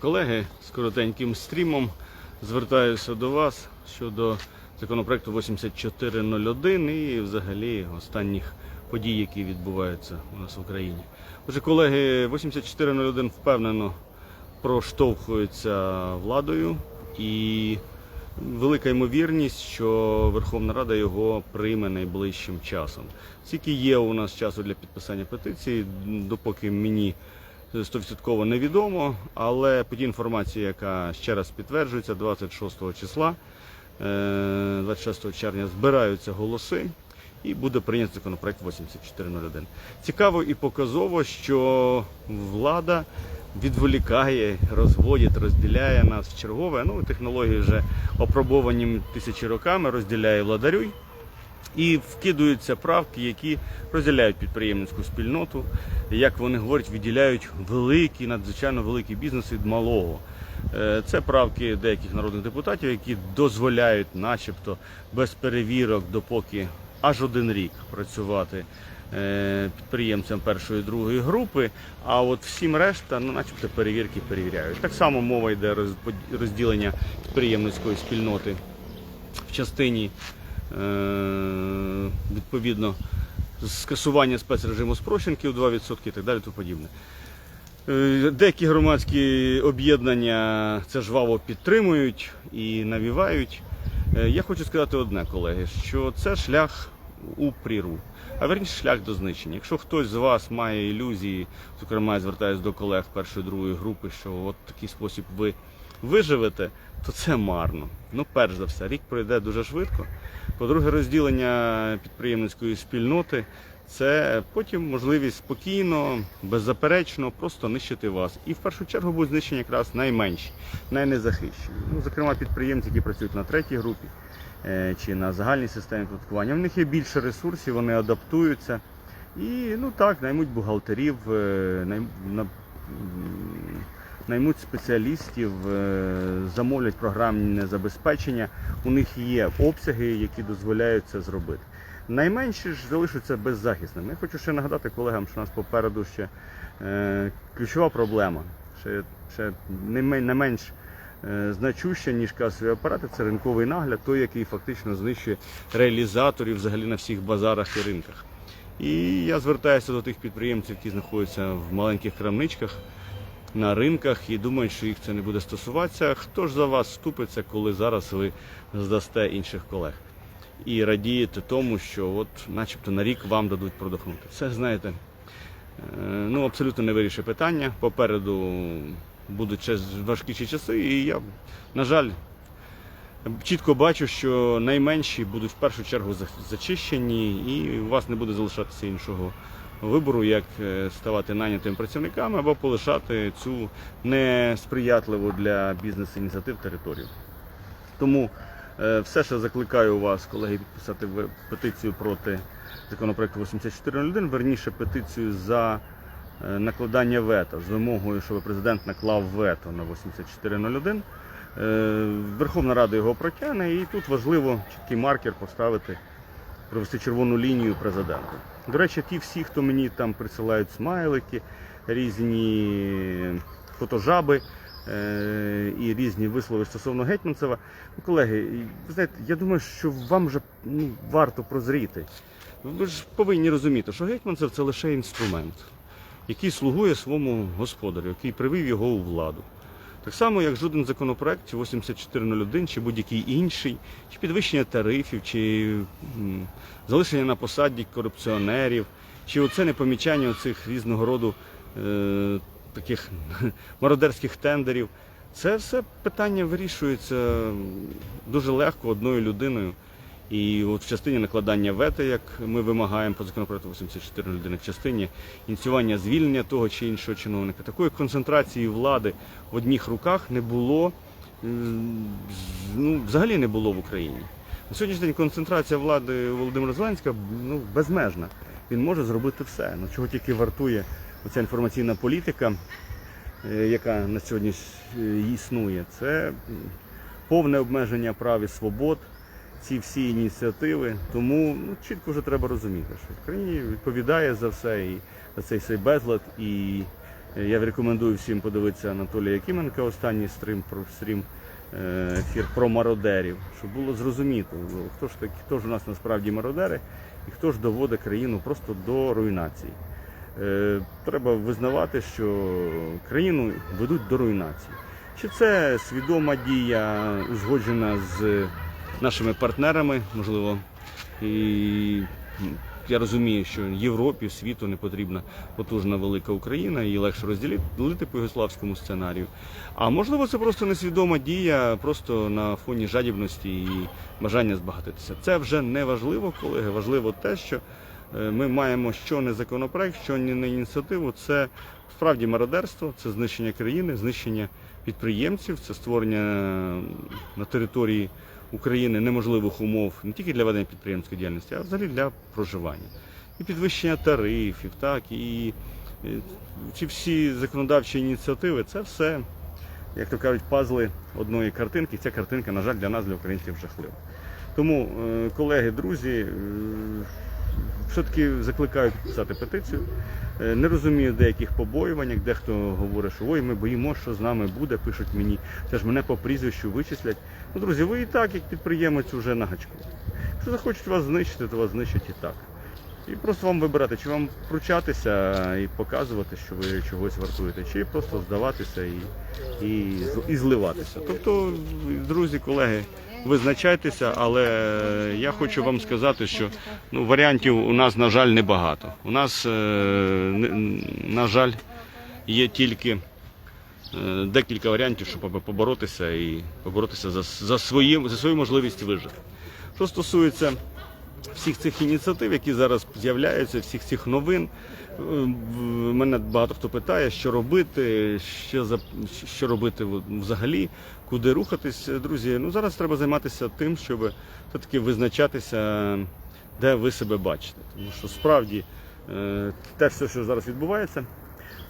Колеги, з коротеньким стрімом звертаюся до вас щодо законопроекту 8401 і взагалі останніх подій, які відбуваються у нас в Україні. Отже, колеги, 8401 впевнено проштовхується владою і велика ймовірність, що Верховна Рада його прийме найближчим часом. Скільки є у нас часу для підписання петиції, допоки мені 100% невідомо, але по тій інформації, яка ще раз підтверджується, 26 числа, е, 26 червня збираються голоси і буде прийнятий законопроект 8401. Цікаво і показово, що влада відволікає, розводить, розділяє нас в чергове. Ну, технології вже опробовані тисячі роками, розділяє владарюй. І вкидуються правки, які розділяють підприємницьку спільноту, як вони говорять, відділяють великий, надзвичайно великий бізнес від малого. Е, Це правки деяких народних депутатів, які дозволяють, начебто, без перевірок, допоки аж один рік працювати е, підприємцям першої другої групи. А от всім решта, ну, начебто, перевірки перевіряють. Так само мова йде розділення підприємницької спільноти в частині відповідно скасування спецрежиму спрощенків 2% і так далі. тому подібне. Е, Деякі громадські об'єднання це жваво підтримують і навівають. Е, Я хочу сказати одне, колеги, що це шлях у прірву, а верніше шлях до знищення. Якщо хтось з вас має ілюзії, зокрема я звертаюся до колег першої другої групи, що от такий спосіб ви виживете, то це марно. Ну, перш за все, рік пройде дуже швидко. По-друге, розділення підприємницької спільноти це потім можливість спокійно, беззаперечно просто нищити вас. І в першу чергу будуть знищені якраз найменші, найнезахищені. Ну, зокрема, підприємці, які працюють на третій групі е, чи на загальній системі податкування. В них є більше ресурсів, вони адаптуються. І ну так, наймуть бухгалтерів, е, найм, на, м, наймуть спеціалістів, е, замовлять програмне забезпечення. У них є обсяги, які дозволяють це зробити. Найменші ж залишаться беззахисними. Я хочу ще нагадати колегам, що у нас попереду ще е, ключова проблема, ще, ще не менш е, значуща, ніж касові апарати, це ринковий нагляд, той, який фактично знищує реалізаторів взагалі на всіх базарах і ринках. І я звертаюся до тих підприємців, які знаходяться в маленьких крамничках, на ринках і думають, що їх це не буде стосуватися. Хто ж за вас вступиться, коли зараз ви здасте інших колег? І радієте тому, що от начебто на рік вам дадуть продохнути. Це знаєте, е, ну абсолютно не вирішує питання. Попереду будуть важкіші часи, і я, на жаль, чітко бачу, що найменші будуть в першу чергу зачищені, і у вас не буде залишатися іншого вибору, як е, ставати найнятими працівниками або полишати цю несприятливу для бізнес-ініціатив територію. Тому е, все ще закликаю вас, колеги, підписати петицію проти законопроекту 8401, верніше петицію за е, накладання вето з вимогою, щоб президент наклав вето на 8401. Е, Верховна Рада його протягне, і тут важливо чіткий маркер поставити, провести червону лінію президенту. До речі, ті всі, хто мені там присилають смайлики, різні фотожаби е, і різні вислови стосовно Гетьманцева. Ну, колеги, ви знаєте, я думаю, що вам вже ну, варто прозріти. Ви ж повинні розуміти, що Гетьманцев це лише інструмент, який слугує своєму господарю, який привів його у владу. Так само, як жоден законопроект, чи 8401, чи будь-який інший, чи підвищення тарифів, чи залишення на посаді корупціонерів, чи оце непомічання цих різного роду е, таких мародерських тендерів. Це все питання вирішується дуже легко одною людиною. І от в частині накладання вето, як ми вимагаємо по законопроекту 84 людини, в частині ініціювання звільнення того чи іншого чиновника, такої концентрації влади в одних руках не було, ну, взагалі не було в Україні. На сьогоднішній день концентрація влади Володимира Зеленського ну, безмежна. Він може зробити все. Ну, чого тільки вартує оця інформаційна політика, е, яка на сьогодні е, існує, це повне обмеження прав і свобод ці всі ініціативи. Тому ну, чітко вже треба розуміти, що Україні відповідає за все і за цей цей безлад і Я рекомендую всім подивитися Анатолія Якименка, останній стрім про стрім е, ефір про мародерів, щоб було зрозуміто, ну, хто ж такі, хто ж у нас насправді мародери і хто ж доводить країну просто до руйнації. Е, Треба визнавати, що країну ведуть до руйнації. Чи це свідома дія, узгоджена з нашими партнерами, можливо, і я розумію, що Європі, світу не потрібна потужна велика Україна, її легше розділити по югославському сценарію. А можливо, це просто несвідома дія, просто на фоні жадібності і бажання збагатитися. Це вже не важливо, колеги. Важливо те, що е, ми маємо що не законопроект, що не ініціативу. Це справді мародерство, це знищення країни, знищення підприємців, це створення на території України неможливих умов не тільки для ведення підприємської діяльності, а взагалі для проживання. І підвищення тарифів, так, і ці всі законодавчі ініціативи, це все, як то кажуть, пазли одної картинки. Ця картинка, на жаль, для нас, для українців, жахлива. Тому, е, колеги, друзі, е, все-таки закликаю підписати петицію. Е, Не розумію деяких побоювань, як дехто говорить, що ой, ми боїмося, що з нами буде, пишуть мені. Це ж мене по прізвищу вичислять. Ну, друзі, ви і так, як підприємець, вже на гачку. Якщо захочуть вас знищити, то вас знищать і так. І просто вам вибирати, чи вам пручатися і показувати, що ви чогось вартуєте, чи просто здаватися і, і, і зливатися. Тобто, друзі, колеги, визначайтеся, але я хочу вам сказати, що ну, варіантів у нас, на жаль, небагато. У нас, е, на жаль, є тільки декілька варіантів, щоб поборотися і поборотися за, за, свої, за свою можливість вижити. Що стосується всіх цих ініціатив, які зараз з'являються, всіх цих новин. е, Мене багато хто питає, що робити, що, за, що робити взагалі, куди рухатись. Друзі, ну зараз треба займатися тим, щоб все-таки визначатися, де ви себе бачите. Тому що справді е, те все, що зараз відбувається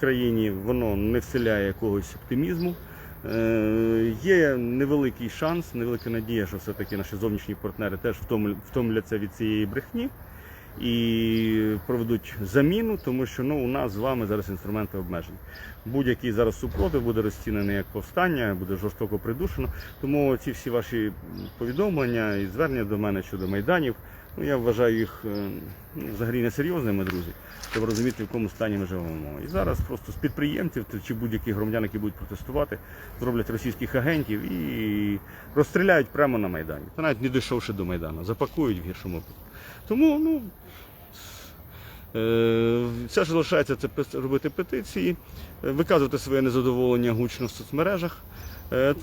країні, воно не вселяє якогось оптимізму. Е, Є невеликий шанс, невелика надія, що все-таки наші зовнішні партнери теж втомл- втомляться від цієї брехні і проведуть заміну, тому що ну, у нас з вами зараз інструменти обмежені. Будь-який зараз супротив буде розцінений як повстання, буде жорстоко придушено. Тому ці всі ваші повідомлення і звернення до мене щодо майданів, ну я вважаю їх е, ну, взагалі несерйозними, друзі. Треба розуміти, в якому стані ми живемо. І зараз просто з підприємців чи будь-яких громадян, які будуть протестувати, зроблять російських агентів і розстріляють прямо на Майдані. Та навіть не дійшовши до Майдану, запакують в гіршому випадку. Тому, ну. е, Все, що залишається, це робити петиції, е, виказувати своє незадоволення гучно в соцмережах.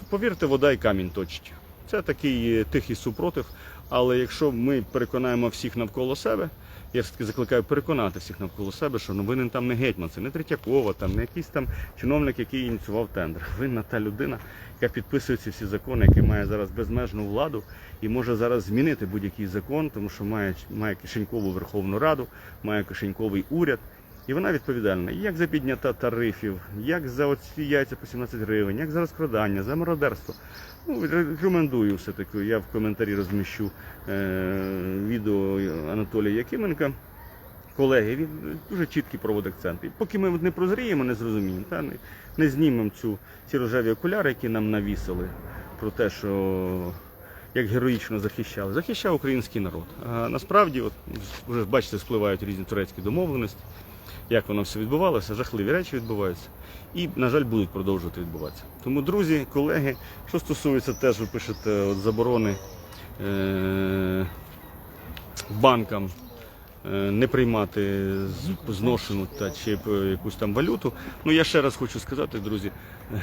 Повірте, вода і камінь точить. Це такий тихий супротив. Але якщо ми переконаємо всіх навколо себе, я все-таки закликаю переконати всіх навколо себе, що ну, винен там не гетьман, це не Третьякова, там не якийсь там чиновник, який ініціював тендер. Винна та людина, яка підписує ці всі закони, який має зараз безмежну владу і може зараз змінити будь-який закон, тому що має, має кишенькову Верховну Раду, має кишеньковий уряд. І вона відповідальна як за підняття тарифів, як за оці яйця по 17 гривень, як за розкрадання, за мародерство. Ну, рекомендую все-таки. Я в коментарі розміщу е, відео Анатолія Якименка. Колеги, він дуже чіткий проводить акценти. І поки ми не прозріємо, не зрозуміємо, та не, не знімемо цю ці рожеві окуляри, які нам навісили, про те, що як героїчно захищали. Захищав український народ. А насправді, от вже бачите, спливають різні турецькі домовленості, як воно все відбувалося, жахливі речі відбуваються. І, на жаль, будуть продовжувати відбуватися. Тому, друзі, колеги, що стосується теж, ви пишете от, заборони е- банкам е, не приймати зношену та чи якусь там валюту. Ну я ще раз хочу сказати, друзі,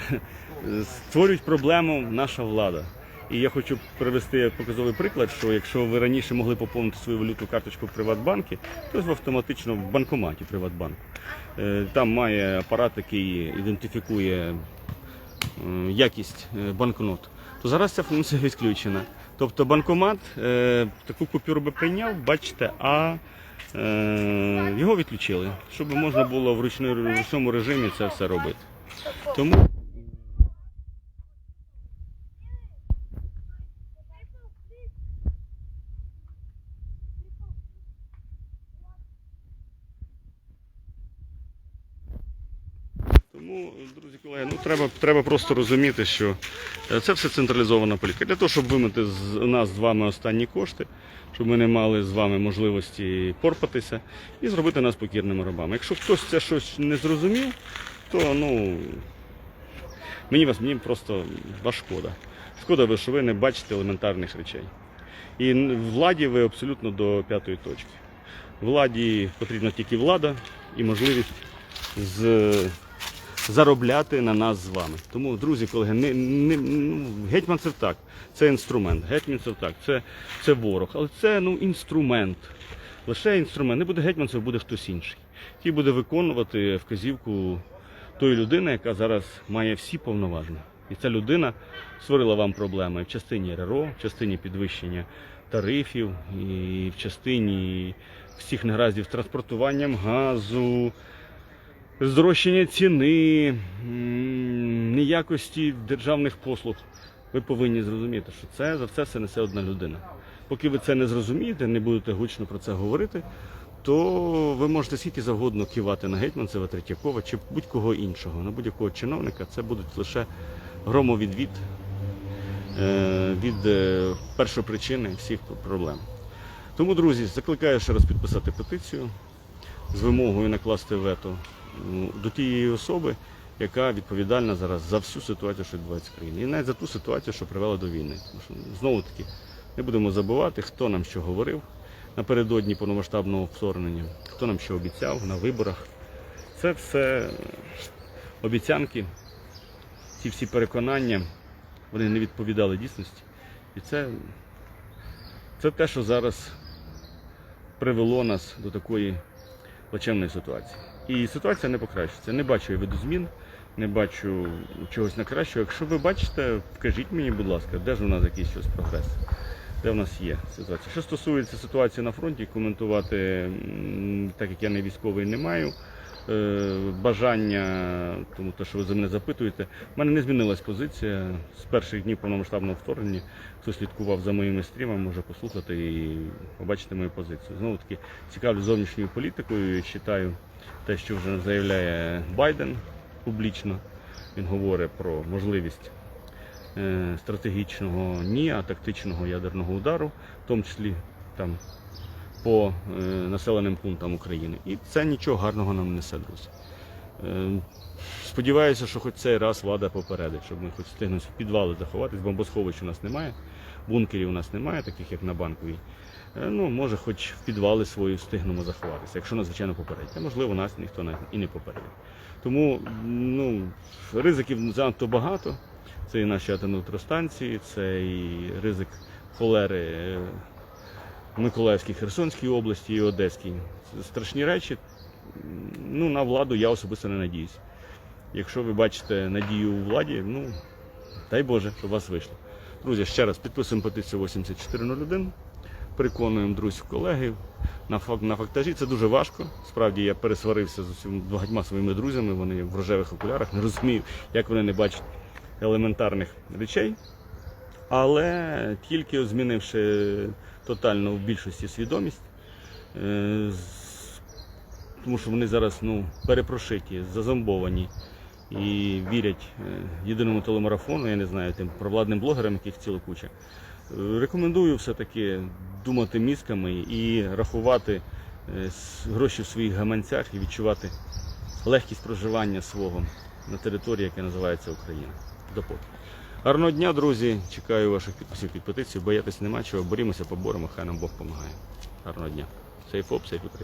створюють проблему наша влада. І я хочу привести показовий приклад, що якщо ви раніше могли поповнити свою валютну карточку в Приватбанкі, то ви автоматично в банкоматі Приватбанку. Е, Там має апарат, який ідентифікує е, якість е, банкнот, то зараз ця функція відключена. Тобто банкомат таку купюру би прийняв, бачите, а його відключили, щоб можна було в ручному, режимі це все робити. Тому, друзі колеги, ну треба, треба просто розуміти, що е, це все централізована політика. Для того, щоб вимити з нас з вами останні кошти, щоб ми не мали з вами можливості порпатися і зробити нас покірними рабами. Якщо хтось це щось не зрозумів, то ну мені вас мені просто вас шкода. Шкода, ви, що ви не бачите елементарних речей. І владі ви абсолютно до п'ятої точки. Владі потрібна тільки влада і можливість з... заробляти на нас з вами. Тому, друзі, колеги, не, не, ну, гетьман це так, це інструмент. Гетьман це так, це, це ворог. Але це ну, інструмент. Лише інструмент. Не буде гетьманцем, буде хтось інший. Який буде виконувати вказівку тої людини, яка зараз має всі повноваження. І ця людина створила вам проблеми в частині РРО, в частині підвищення тарифів, і в частині всіх негараздів транспортуванням газу, зрощення ціни, неякості державних послуг. Ви повинні зрозуміти, що це за все все несе одна людина. Поки ви це не зрозумієте, не будете гучно про це говорити, то ви можете скільки завгодно кивати на Гетьманцева, Третьякова чи будь-кого іншого, на будь-якого чиновника. Це будуть лише громовідвід е, від е, першопричини всіх проблем. Тому, друзі, закликаю ще раз підписати петицію з вимогою накласти вето до тієї особи, яка відповідальна зараз за всю ситуацію, що відбувається в країні. І навіть за ту ситуацію, що привела до війни. Що, знову таки, не будемо забувати, хто нам що говорив напередодні повномасштабного вторгнення, хто нам що обіцяв на виборах. Це все обіцянки, ці всі переконання, вони не відповідали дійсності. І це, це те, що зараз привело нас до такої плачевної ситуації. І ситуація не покращиться. Не бачу я видозмін, не бачу чогось на кращого. Якщо ви бачите, вкажіть мені, будь ласка, де ж у нас якийсь щось прогрес, де в нас є ситуація. Що стосується ситуації на фронті, коментувати, так як я не військовий, не маю. Е, Бажання, тому те, що ви за мене запитуєте, в мене не змінилась позиція з перших днів повномасштабного вторгнення. Хто слідкував за моїми стрімами, може послухати і побачити мою позицію. Знову таки цікавлю зовнішньою політикою. Читаю те, що вже заявляє Байден публічно. Він говорить про можливість е, стратегічного ні, а тактичного ядерного удару, в тому числі там по е, населеним пунктам України. І це нічого гарного нам не несе, друзі. Сподіваюся, що хоч цей раз влада попередить, щоб ми хоч встигнемо в підвали заховатись, бомбосховищ у нас немає, бункерів у нас немає, таких як на банковій. Е, Ну, може, хоч в підвали свої встигнемо заховатися, якщо нас, звичайно, попередять. А можливо, нас ніхто і не попередить. Тому ну, ризиків занадто багато. Це і наші атомні електростанції, це і ризик холери е, Миколаївській, Херсонській області і Одеській. Страшні речі. Ну, на владу я особисто не надіюсь. Якщо ви бачите надію у владі, ну дай Боже, щоб вас вийшло. Друзі, ще раз підписуємо петицію 8401. Переконуємо друзів колегів на фак- на фактажі. Це дуже важко. Справді я пересварився з усіма багатьма своїми друзями. Вони в рожевих окулярах не розумію, як вони не бачать елементарних речей. Але тільки змінивши тотально в більшості свідомість, е, тому що вони зараз ну, перепрошиті, зазомбовані і вірять е, єдиному телемарафону, я не знаю, тим провладним блогерам, яких ціла куча. Е, Рекомендую все-таки думати мізками і рахувати гроші в своїх гаманцях і відчувати легкість проживання свого на території, яка називається Україна. Допоки. Гарного дня, друзі. Чекаю ваших підписів під петицію. Боятись нема чого. Борімося, поборемо, хай нам Бог допомагає. Гарного дня. Сейф оп, сейф Україна.